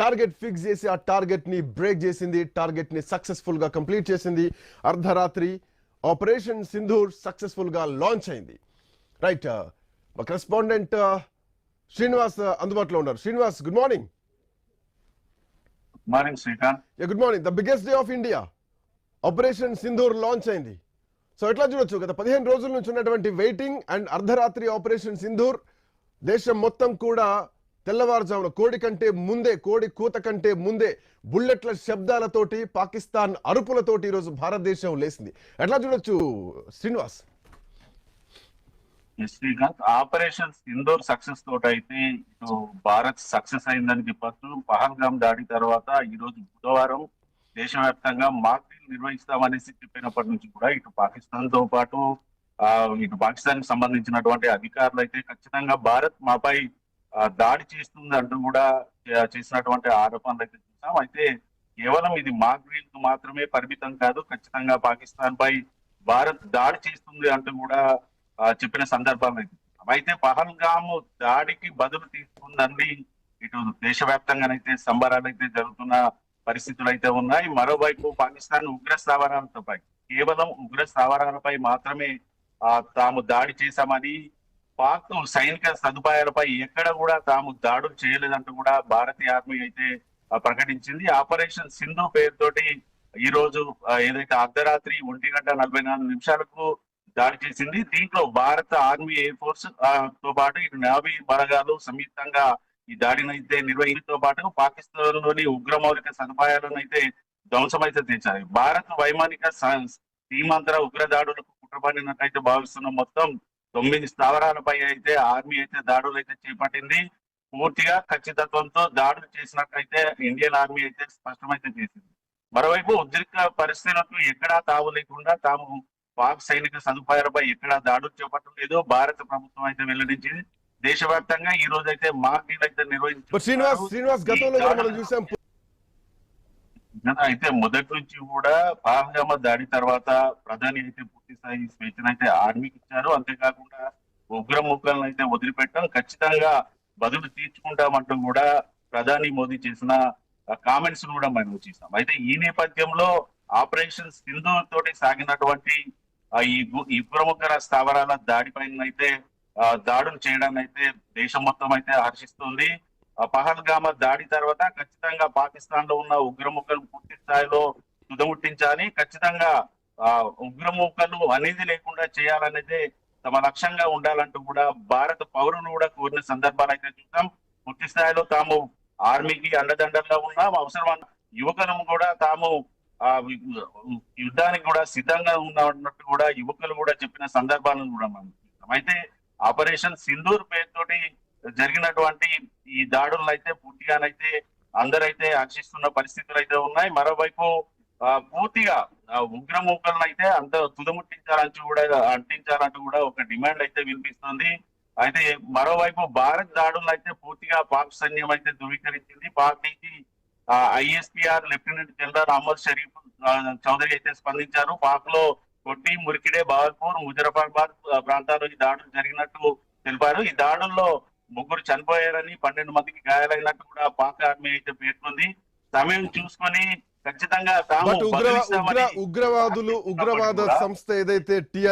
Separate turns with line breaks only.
Target fix చేసి ఆ టార్గెట్ని break చేసింది టార్గెట్ని సక్సెస్ఫుల్గా కంప్లీట్ చేసింది. అర్ధరాత్రి ఆపరేషన్ సింధూర్ సక్సెస్ఫుల్గా లాంచ్ అయింది. రైట్ మా కరెస్పాండెంట్ శ్రీనివాస్ అందుబాటులో ఉన్నారు. Srinivas good morning
morning Srikanth
good morning the biggest day of India operation Sindoor launch అయింది. సో ఎట్లా చూడొచ్చు? గత పదిహేను రోజుల నుంచి ఉన్నటువంటి వెయిటింగ్ అండ్ అర్ధరాత్రి ఆపరేషన్ సింధూర్ దేశం మొత్తం కూడా తెల్లవారుజామున కోడి కంటే ముందే కోడి కూత కంటే ముందే బుల్లెట్ల శబ్దాలతోటి పాకిస్తాన్ అరుపులతోటి ఈరోజు భారతదేశం లేసింది ఎట్లా చూడొచ్చు శ్రీనివాస్?
శ్రీకాంత్ ఆపరేషన్ ఇందోర్ సక్సెస్ తోటైతే అయితే ఇటు భారత్ సక్సెస్ అయిందని చెప్పచ్చు. పహల్గామ్ దాడి తర్వాత ఈ రోజు బుధవారం దేశవ్యాప్తంగా మాక్ డ్రిల్ నిర్వహిస్తామనేసి చెప్పినప్పటి నుంచి కూడా ఇటు పాకిస్తాన్తో పాటు ఇటు పాకిస్తాన్కి సంబంధించినటువంటి అధికారులు అయితే ఖచ్చితంగా భారత్ మాపై దాడి చేస్తుంది అంటూ కూడా చేసినటువంటి ఆరోపణలు అయితే చూసాం. అయితే కేవలం ఇది మాక్కు మాత్రమే పరిమితం కాదు ఖచ్చితంగా పాకిస్తాన్ పై భారత్ దాడి చేస్తుంది అంటూ కూడా చెప్పిన సందర్భాలు అయితే అయితే పహల్గామ్ దాడికి బదులు తీసుకుందండి ఇటు దేశవ్యాప్తంగానైతే సంబరాలు అయితే జరుగుతున్న పరిస్థితులు అయితే ఉన్నాయి. మరోవైపు పాకిస్తాన్ ఉగ్ర స్థావరాలపై కేవలం ఉగ్ర స్థావరాలపై మాత్రమే ఆ, తాము దాడి చేశామని పాక్ సైనిక సదుపాయాలపై ఎక్కడ కూడా తాము దాడులు చేయలేదంటూ కూడా భారతీయ ఆర్మీ అయితే ప్రకటించింది. ఆపరేషన్ సింధు పేరుతోటి ఈ రోజు ఏదైతే అర్ధరాత్రి ఒంటి గంట నలభై నాలుగు నిమిషాలకు దాడి చేసింది. దీంట్లో భారత ఆర్మీ ఎయిర్ ఫోర్స్తో పాటు ఇటు నావీ బలగాలు సంయుక్తంగా ఈ దాడిని అయితే నిర్వహించడంతో పాటు పాకిస్తాన్లోని ఉగ్ర మౌలిక సదుపాయాలను అయితే ధ్వంసమైతే అయితే తెచ్చాయి భారత్ వైమానిక సీమాంతర ఉగ్ర దాడులకు కుట్రపడినట్లయితే భావిస్తున్న. మొత్తం తొమ్మిది స్థావరాలపై అయితే ఆర్మీ అయితే దాడులు అయితే చేపట్టింది. పూర్తిగా ఖచ్చితత్వంతో దాడులు చేసినట్టయితే ఇండియన్ ఆర్మీ అయితే స్పష్టమైతే చేసింది. మరోవైపు ఉద్రిక్త పరిస్థితులకు ఎక్కడా తావు లేకుండా తాము పాక్ సైనిక సదుపాయాలపై ఎక్కడా దాడులు చేపట్టడం లేదు భారత ప్రభుత్వం అయితే వెల్లడించింది. దేశవ్యాప్తంగా ఈ రోజు అయితే మాక్ అయితే
శ్రీనివాస్
నిర్వహించారు
శ్రీనివాస్ గతంలో మనం చూసాం
అయితే మొదటి నుంచి కూడా పహల్గామ దాడి తర్వాత ప్రధాని అయితే పూర్తి స్థాయి స్వేచ్ఛను అయితే ఆర్మీకి ఇచ్చారు. అంతేకాకుండా ఉగ్రముఖాలను అయితే వదిలిపెట్టడం ఖచ్చితంగా బదులు తీర్చుకుంటామంటూ కూడా ప్రధాని మోదీ చేసిన కామెంట్స్ కూడా మనం చూసాం. అయితే ఈ నేపథ్యంలో ఆపరేషన్ సింధు తోటి సాగినటువంటి ఈ గు- ఈ ఉగ్రముఖర స్థావరాల దాడిపైన అయితే దాడులు చేయడాన్ని అయితే దేశం మొత్తం అయితే హర్షిస్తుంది. పహల్గామా పహల్గామ దాడి తర్వాత ఖచ్చితంగా పాకిస్తాన్లో ఉన్న ఉగ్రముఖలు స్థాయిలో తుదముట్టించాలి ఖచ్చితంగా ఆ ఉగ్రమూకలు అనేది లేకుండా చేయాలనేది తమ లక్ష్యంగా ఉండాలంటూ కూడా భారత పౌరులు కూడా కోరిన సందర్భాలు అయితే చూద్దాం. పూర్తి స్థాయిలో తాము ఆర్మీకి అండదండలుగా ఉన్నాం. అవసరం యువకులను కూడా తాము ఆ యుద్ధానికి కూడా సిద్ధంగా ఉన్నట్టు కూడా యువకులు కూడా చెప్పిన సందర్భాలను కూడా మనం చూద్దాం. అయితే ఆపరేషన్ సింధూర్ పేరుతోటి జరిగినటువంటి ఈ దాడులను అయితే పూర్తిగానైతే అందరైతే హర్షిస్తున్న పరిస్థితులు అయితే ఉన్నాయి. మరోవైపు ఆ, పూర్తిగా ఆ, ఉగ్రమూకలను అయితే అంత తుదముట్టించాలంటూ కూడా అంటించాలంటూ కూడా ఒక డిమాండ్ అయితే వినిపిస్తుంది. అయితే మరోవైపు భారత్ దాడులను అయితే పూర్తిగా పాక్ సైన్యం అయితే ధృవీకరించింది. పాక్ నుంచి ISPR lieutenant general Amar Sharif Chaudhry అయితే స్పందించారు. పాక్లో కొట్టి మురికిడే బాగల్పూర్ ముజరాబాద్ ప్రాంతాల్లో ఈ దాడులు జరిగినట్టు తెలిపారు. ఈ దాడుల్లో ముగ్గురు చనిపోయారని పన్నెండు మందికి గాయాలైనట్టు కూడా పాక్ ఆర్మీ అయితే పేర్కొంది. సమయం చూసుకొని ఖచ్చితంగా
ఉగ్రవాదులు ఉగ్రవాద సంస్థ ఏదైతే టిఆర్